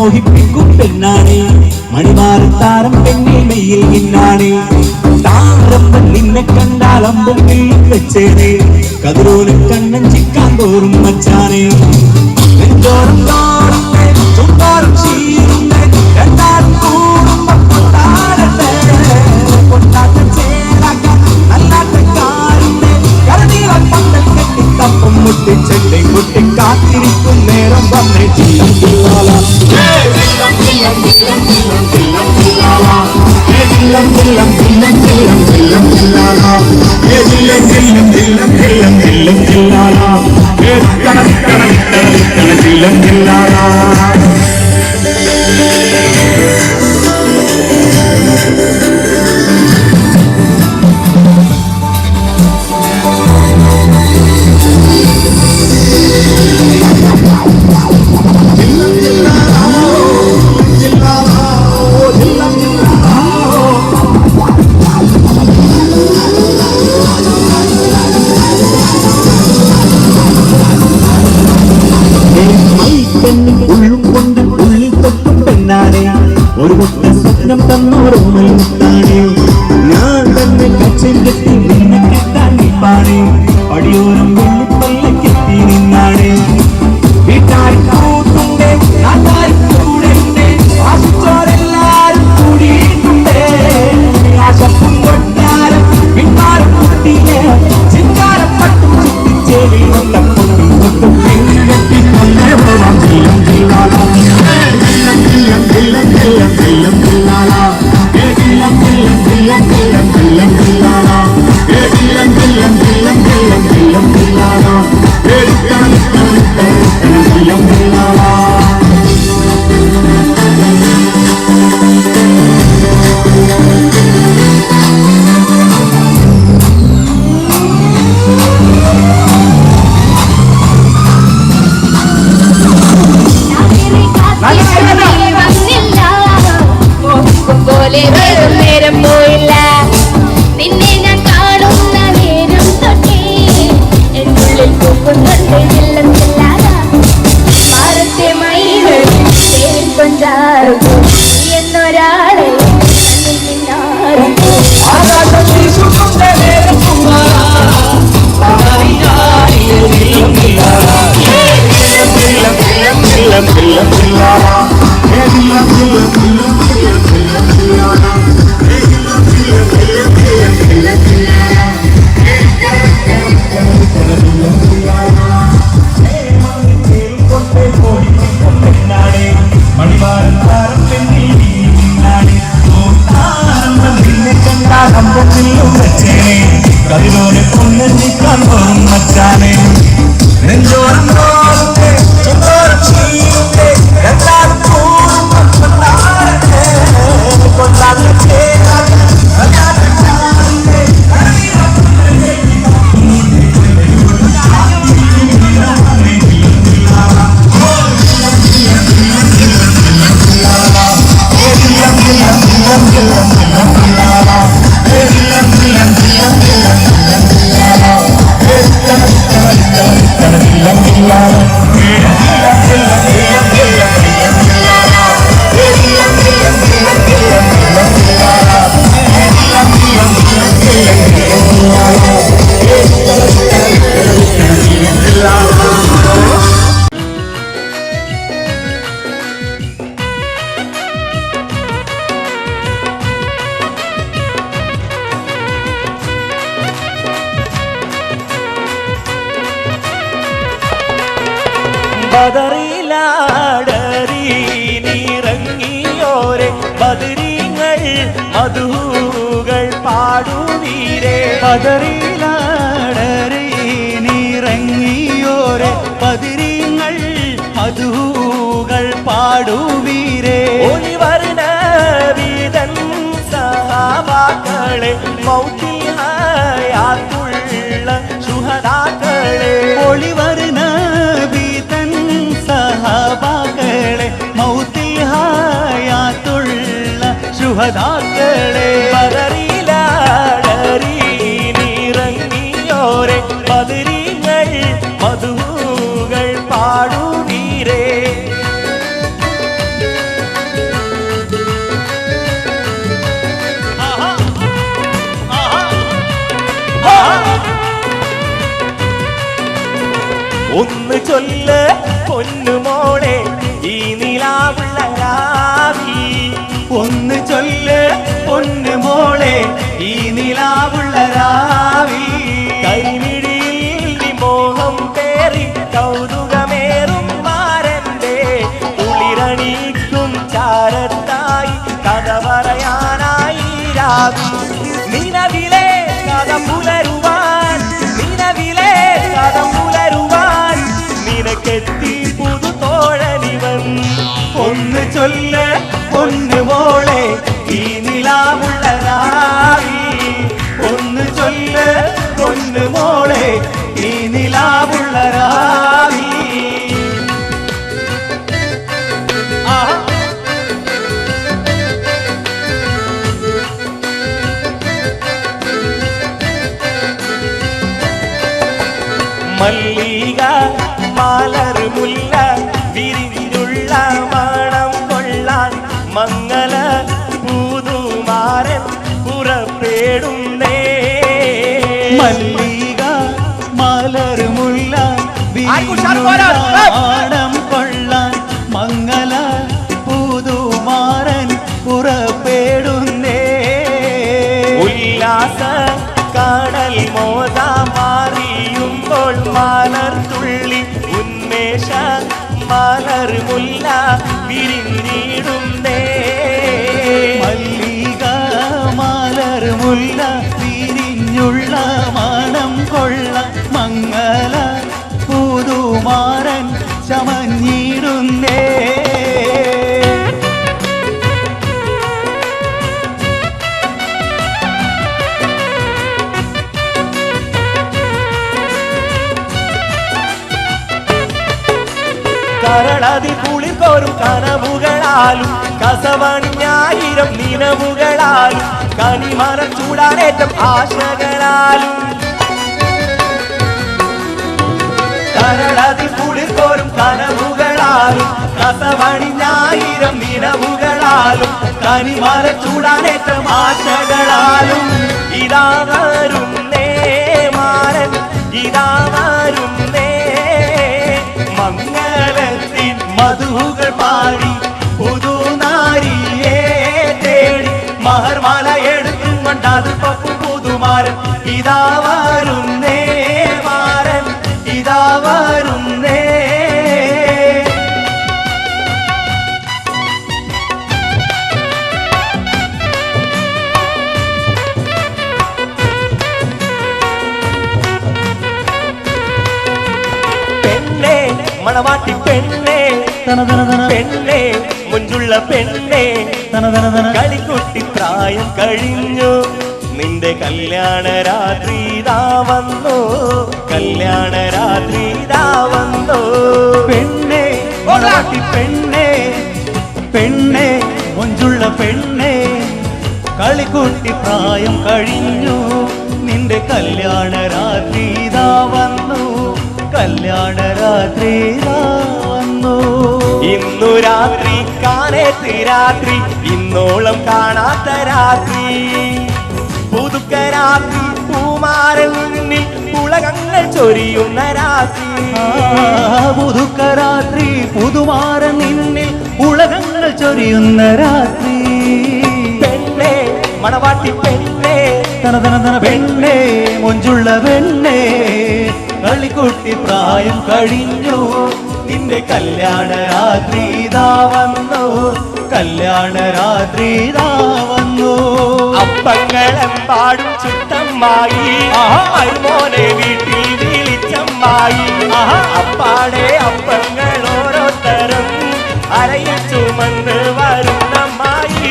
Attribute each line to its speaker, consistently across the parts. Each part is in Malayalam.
Speaker 1: മോഹിപ്പിക്കും പെണ്ണാണ് മണിമാറി താരം പെണ്ണിൽ മെയ്യിൽ നിന്നാണ്. നിന്നെ കതിരോലും കണ്ണൻ ചിക്കാൻ തോറും മച്ചാനേ നെഞ്ചോരം dillam dillam dillam dillam dillam dillala he dillam dillam dillam dillam dillam dillala he dillam dillam dillam dillam dillala করবো aleluya. ബദറിലാടറി നീറങ്ങിയോരെ ബദരീങ്ങൾ മധുകൾ പാടുവീരെ
Speaker 2: ബദറിലാടറി നീറങ്ങിയോരെ ബദരീങ്ങൾ മധുകൾ പാടുവീരെ
Speaker 1: ഒലിവർണ വീതൻ സഹാബാക്കളെ മൗത്തിയാത്തു പൊന്നുമോളെ ഈ നിലാവുള്ള രാവി
Speaker 2: ഒന്ന് ചൊല്ല് പൊന്നു മോളെ ഈ നിലാവുള്ള രാവി
Speaker 1: കരിമിഴിയിൽ വിമോഹം പേറി കൗതുകമേറും മാരന്റെ. കുളിരണിക്കും ചാരത്തായി കഥ പറയാനായി രാവി നിലവിലെ കഥ പുലരുവാൻ നിലവിലെ കഥ പുലരുവാൻ നിനക്കെത്തി
Speaker 2: ഒന്ന് ചൊല്ല് പൊന്നു
Speaker 1: മല്ലിക
Speaker 2: മലർമുല്ല
Speaker 1: ഷാരൂഖ്
Speaker 2: ആടം കൊള്ളാൻ മംഗല പുതുമാരൻ പുറപ്പെടുന്നേ.
Speaker 1: ഉല്ലാസ കടൽ മോത മാറിയുമ്പോൾ മലർ തുള്ളി ഉന്മേഷ മലർ കനവുകളാലും കസവണിഞ്ഞായിരം നിലവുകളാലും കണിമാനം ചൂടാനേറ്റം ആശകളാലും കരളതി കുളിർകോറും കനവുകളാലും കസവണിഞ്ഞായിരം നിലവുകളാലും കനിമല ചൂടാനേറ്റം ആശകളാലും ഇതാ വരുന്നേ മാരൻ ഇതാ മണവാട്ടി പെണ്ണേ. പെണ്ണേ മുഞ്ചുള്ള പെണ്ണേ. കളിക്കുട്ടി പ്രായം കഴിഞ്ഞു. നിന്റെ കല്യാണ രാത്രി ഇതാ വന്നു. കല്യാണ രാത്രി ഇതാ വന്നു.
Speaker 2: പെണ്ണേ മണവാട്ടി പെണ്ണേ. പെണ്ണേ മുഞ്ചുള്ള പെണ്ണേ. കളിക്കുട്ടി പ്രായം കഴിഞ്ഞു. നിന്റെ കല്യാണ രാത്രി ഇതാ വന്നു. കല്യാണ രാത്രി വന്നു
Speaker 1: ഇന്നു രാത്രി കാണേത്ത് രാത്രി ഇന്നോളം കാണാത്ത രാത്രി. പുതുക്ക രാത്രി പൂമാരൽ നിന്നിൽ പുളകങ്ങൾ ചൊരിയുന്ന രാത്രി.
Speaker 2: പുതുക്ക രാത്രി പുതുമാരൽ നിന്നിൽ പുളകങ്ങൾ ചൊരിയുന്ന രാത്രി.
Speaker 1: പെണ്ണേ മണവാട്ടി പെണ്ണേ.
Speaker 2: തന തന തന പെണ്ണേ മൊഞ്ചുള്ള പെണ്ണേ. കളിക്കുട്ടി പ്രായം കഴിഞ്ഞു. നിന്റെ കല്യാണ രാത്രി ഇതാ വന്നു. കല്യാണ രാത്രി ഇതാ വന്നു.
Speaker 1: അപ്പങ്ങളെമ്പാടും ചുട്ടമ്മായി. അതുപോലെ വീട്ടിൽ വിളിച്ചമ്മായി. അപ്പാടെ അപ്പങ്ങൾ ഓരോരുത്തരും അരയിൽ ചുമന്ന് വരുന്നമ്മായി.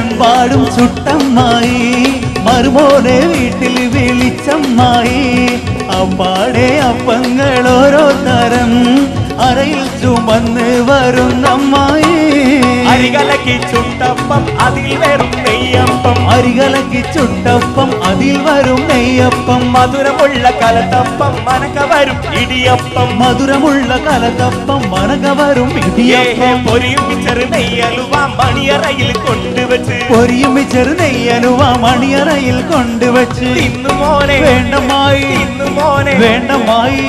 Speaker 2: അപ്പങ്ങളെമ്പാടും ചുട്ടമ്മായി. മറുമോനെ വീട്ടിൽ വിളിച്ചമ്മായി. അപ്പാടെ അപ്പങ്ങൾ ഓരോ തരം അറയിൽ ചുമന്ന് വരുന്നമ്മായി
Speaker 1: അരികലക്കി ചുട്ടപ്പം അതിൽ വരും നെയ്യപ്പം.
Speaker 2: അരികലക്കി ചുട്ടപ്പം അതിൽ വരും നെയ്യപ്പം.
Speaker 1: മധുരമുള്ള കലത്തപ്പം മനക വരും ഇടിയപ്പം.
Speaker 2: മധുരമുള്ള കലത്തപ്പം മനക വരും ഇടിയപ്പം.
Speaker 1: പൊരിയും നെയ്യലുവാം മണിയറയിൽ കൊണ്ടുവച്ച്.
Speaker 2: പൊരിയും നെയ്യലുവാം മണിയറയിൽ കൊണ്ടുവച്ച്.
Speaker 1: ഇന്നു മോനെ
Speaker 2: വേണ്ടമായി
Speaker 1: ഇന്നു മോനെ
Speaker 2: വേണ്ടമായി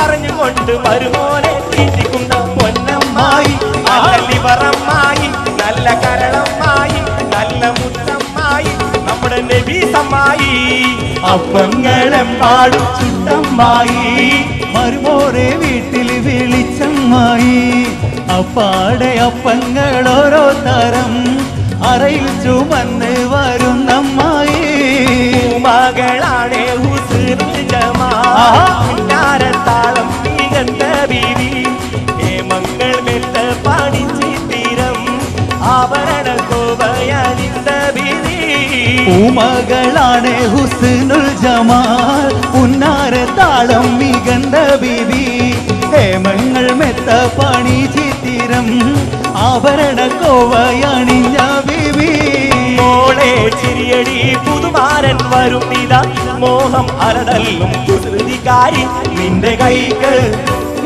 Speaker 1: പറഞ്ഞുകൊണ്ട് മരുമോനെ തീറ്റിക്കുന്ന പൊന്നമ്മായി നല്ല ലിവറമ്മായി നല്ല കരളമ്മായി നല്ല മുത്തമ്മായി നമ്മുടെ നബീസമ്മായി
Speaker 2: അപ്പങ്ങളെമ്പാടും ചുട്ടമ്മായി മരുമോനെ വീട്ടിൽ വിളിച്ചമ്മായി. അപ്പാടെ അപ്പങ്ങൾ ഓരോ തരം അറയിൽ ചുമന്ന് വരുന്നമ്മായി.
Speaker 1: മകളാണ് ഹുസ്നുൽ
Speaker 2: പൂമകളാണ് ഹുസ്നുൽ ജമാൽ. ഉന്നാര താളം മികണ്ട ബിബി. ഹേമങ്ങൾ മെത്ത പണി ചിത്തിരം. ആഭരണ കോവയണിഞ്ഞ ബിബി.
Speaker 1: മോളെ ചിരിയടി പുതുമാരൻ വരും ഇതാ. മോഹം അരടല്ലും കുസൃതിക്കാരി നിന്റെ കൈക്ക്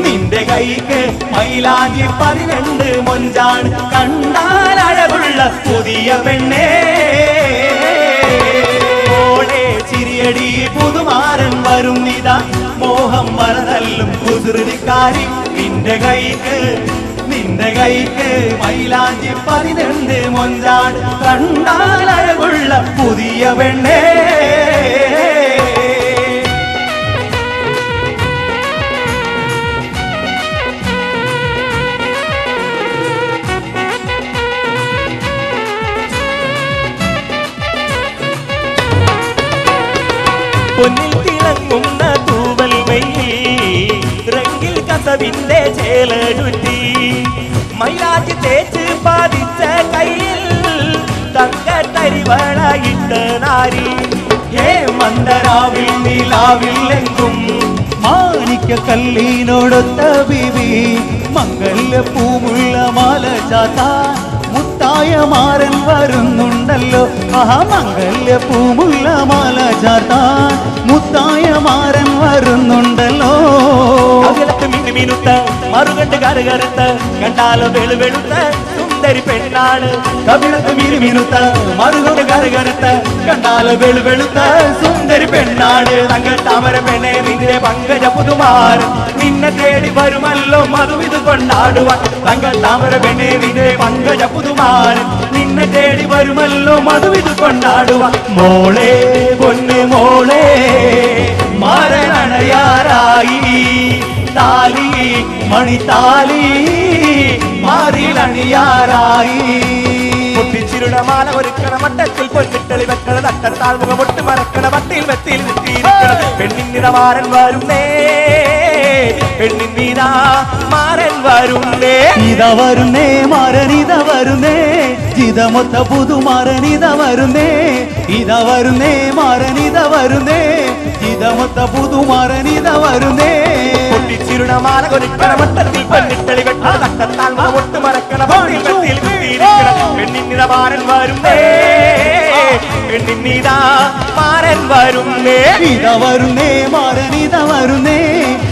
Speaker 1: നിന്റെ കൈക്ക് മൈലാഞ്ചി പതിനെണ്ട് മൊഞ്ചാണ്. കണ്ടാൽ പുതിയ പെണ്ണേ. ചിരിയടി പുതുമാരൻ വരും നിതാ മോഹം വരതല്ലും കുസൃതിക്കാരി നിന്റെ കൈക്ക് നിന്റെ കൈക്ക് മൈലാഞ്ചി പതിനെണ്ട് മൊഞ്ചാട്. കണ്ടാലുള്ള പുതിയ പെണ്ണേ. പൊന്നിൽ തിളങ്ങുന്ന തൂവൽ മെയ്യിൽ റെങ്കിൽ കസവിന്റെ ചേലടുറ്റി മൈലാജി തേച്ച് പാതിച്ച കയ്യിൽ തങ്ക തരിവളയിട്ട നാരി ഹേ മന്ദരാവിൽ നിലാവിൽ എങ്കും
Speaker 2: മാണിക്യ കല്ലീനോടൊത്ത ബിബി മംഗല്യ പൂമുള്ള മാല ചാത്ത മുത്തായ മാരൻ വരുന്നുണ്ടല്ലോ. മഹാമംഗല്യ പൂമുള്ള മാല ചാർത്താൻ മുത്തായ മാരൻ വരുന്നുണ്ടല്ലോ
Speaker 1: അകലത്ത് മിനുമിനുത്ത മറുകണ്ട് കറുകറുത്ത കണ്ടാലോ വെളുവെളുത്ത സുന്ദരി പെണ്ണാണ്. കവിളത്ത് മിനുമിനുത്ത മറുകൊണ്ട് കറുകറുത്ത കണ്ടാലോ വെളുവെളുത്ത സുന്ദരി പെണ്ണാണ്. തങ്ങൾ താമര പെണ്ണെ നിന്റെ പങ്കജ പുതുമാർ നിന്നെ തേടി വരുമല്ലോ മധുവിത് കൊണ്ടാടുവാൻ. തങ്ക താമര പെണ്ണെ നിന്റെ പങ്കജ പുതുമാരൻ നിന്നെ തേടി വരുമല്ലോ മധുവിത് കൊണ്ടാടുവാൻ. മോളെ പൊന്നു മോളെ മരണയാറായി താലി മണിത്താലി മാറിലണിയാറായി പൊട്ടിച്ചിരുട മാല ഒരുക്കണ മട്ടത്തിൽ പൊന്നിട്ടളി വെക്കണ തട്ടത്താൽ മുഖമൊട്ട് മറക്കണ നിർത്തിയിരിക്കണ പെണ്ണിൻ വാരൻ വരുന്നേ. പെണ്ണിൻ വീരാ മാരൻ വരുന്നേ
Speaker 2: ഇത വരുന്നേ മാരനിത വരുന്നേ ജിതമൊത്ത പുതുമാരനിത വരുന്നേ ഇത വരുന്നേ മാരനിത വരുന്നേ ജിതമൊത്ത പുതുമാരനിത വരുന്നേ
Speaker 1: പൊട്ടിച്ചിരുട മാല ഒരുക്കണ മട്ടത്തിൽ പൊന്നിട്ടളി വെക്കണ തട്ട താഴ്മുഖ പൊട്ട് മറക്കണ മട്ടിൽ വെത്തിൽ നിർത്തിയിരിക്കണ പെണ്ണിൻ നിറമാരൻ വരുന്നേ പെണ്ണിൻ നീതാ മാരൻ വരുന്നേ
Speaker 2: ഇത വരുന്നേ. മാരനിത വരുന്നേ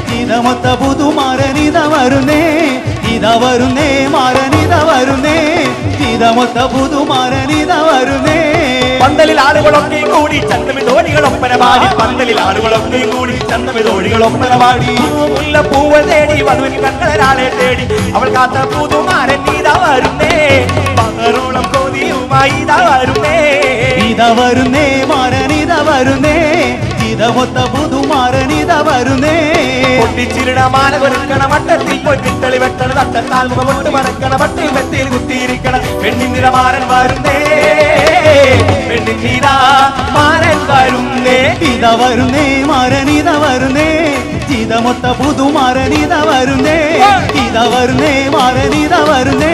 Speaker 2: ജിതമൊത്ത പുതുമാരനിത വരുന്നേ. ഇത വരുന്നേ മാരനിത വരുന്നേ. പുതു പുതുമാരനിത വരുന്നേ.
Speaker 1: പന്തലിൽ ആളുകളൊക്കെ കൂടി ചന്തമിതോടികൾ ഒപ്പന പാടി. പന്തലിൽ ആളുകളൊക്കെ കൂടി ചന്തമിതോടികൾ ഒപ്പന പാടി. മുല്ലപ്പൂവ തേടി വധുവിൻ കണ്ണൊരാളെ തേടി. അവൾ കാത്ത പുതുമാരൻ ഇതാ വരുന്നേ. പകറോളം കോതിയുമായി ഇതാ വരുന്നേ.
Speaker 2: ഇത വരുന്നേ മാരനിത വരുന്നേ ജിതമൊത്ത പുതുമാരനിത വരുന്നേ
Speaker 1: പൊട്ടിച്ചിരുട മാല ഒരുക്കണ മട്ടത്തിൽ പൊന്നിത്തളി വെട്ടണ. തട്ടത്താൽ മുഖമൊട്ട് മറക്കണ. പട്ടിൽ മെത്തിയിൽ കുത്തിയിരിക്കണ. പെണ്ണിൻ നിറമാരൻ വരുന്നേ. പെണ്ണിൻ നീതാ മാരൻ വരുന്നേ.
Speaker 2: ഇത വരുന്നേ മാരനിത വരുന്നേ ജിതമൊത്ത പുതുമാരനിത വരുന്നേ ഇത വരുന്നേ മാരനിത വരുന്നേ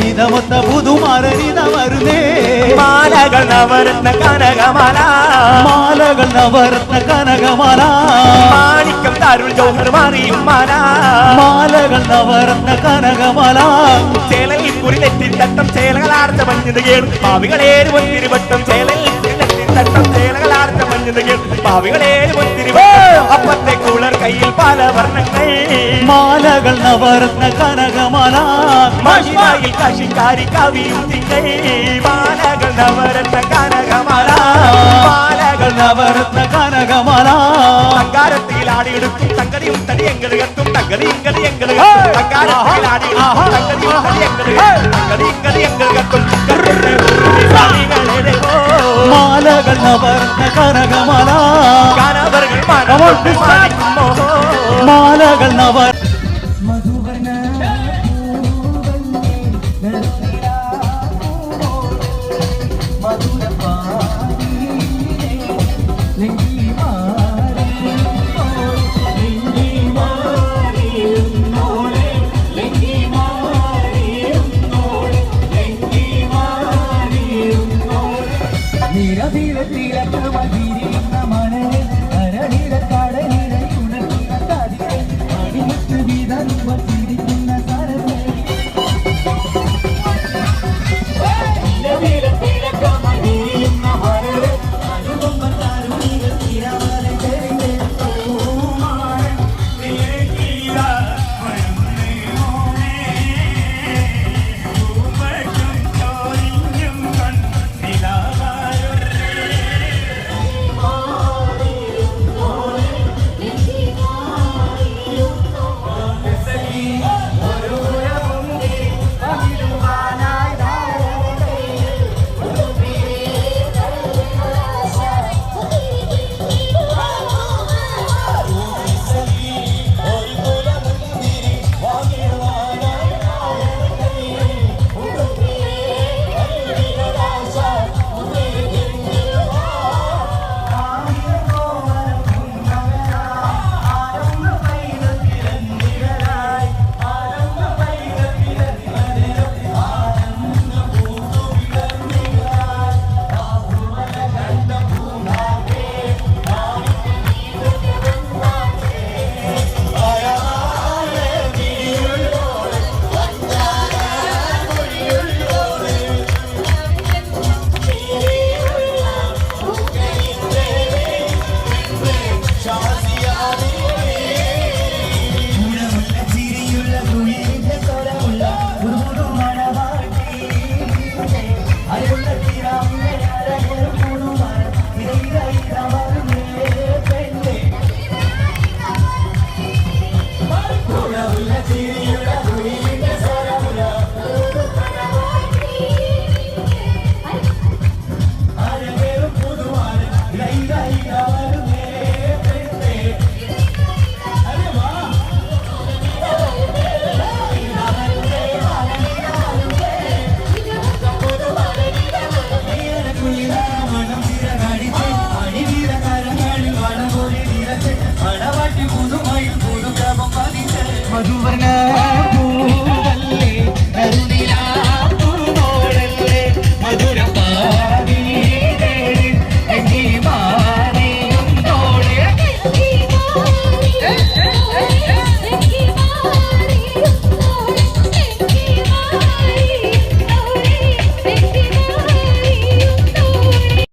Speaker 2: ജിതമൊത്ത പുതുമാരനിത വരുന്നേ
Speaker 1: മാലകൾ നവരത്ന കനകമാല.
Speaker 2: മാലകൾ നവരത്ന കനകമാല.
Speaker 1: മാണിക്കം താരുൾ ജോഹർ മാറിയും മാല.
Speaker 2: മാലകൾ നവരത്ന കനകമാല.
Speaker 1: ചേലയിൽ കുറിലെത്തി തട്ടം ചേലകളാർച്ച മഞ്ഞത് കേൾ പാവികളേര് തിരുവട്ടം ചേലയിൽ കുറിലെത്തി തട്ടം ചേലകളാർച്ച മഞ്ഞത് കേൾ പാവികളേര് പൊന്തിരിവട്ടം അപ്പത്തെ കൂളർ കയ്യിൽ പല വർണങ്ങൾ.
Speaker 2: മാലകൾ നവരത്ന കനകമാല.
Speaker 1: മഹിമയിൽ കശിക്കാരി കവിയും തിങ്കൾ മാലകൾ നവരത്ന കനകമാല. മാലകൾ
Speaker 2: നവരത്ന കനകമാല.
Speaker 1: അങ്കാരത്തിൽ ആടിയെടുക്കും തങ്കടിയും തടി എങ്കട് കത്തും തങ്കടി എങ്കട് കത്തും. തങ്കാരത്തിൽ ആടിയെടുക്കും തങ്കടിയും തടി എങ്കട് കത്തും തങ്കടി എങ്കട് കത്തും.
Speaker 2: മാലകൾ നവർന്ന കനകമാല മാലകൾ നവർ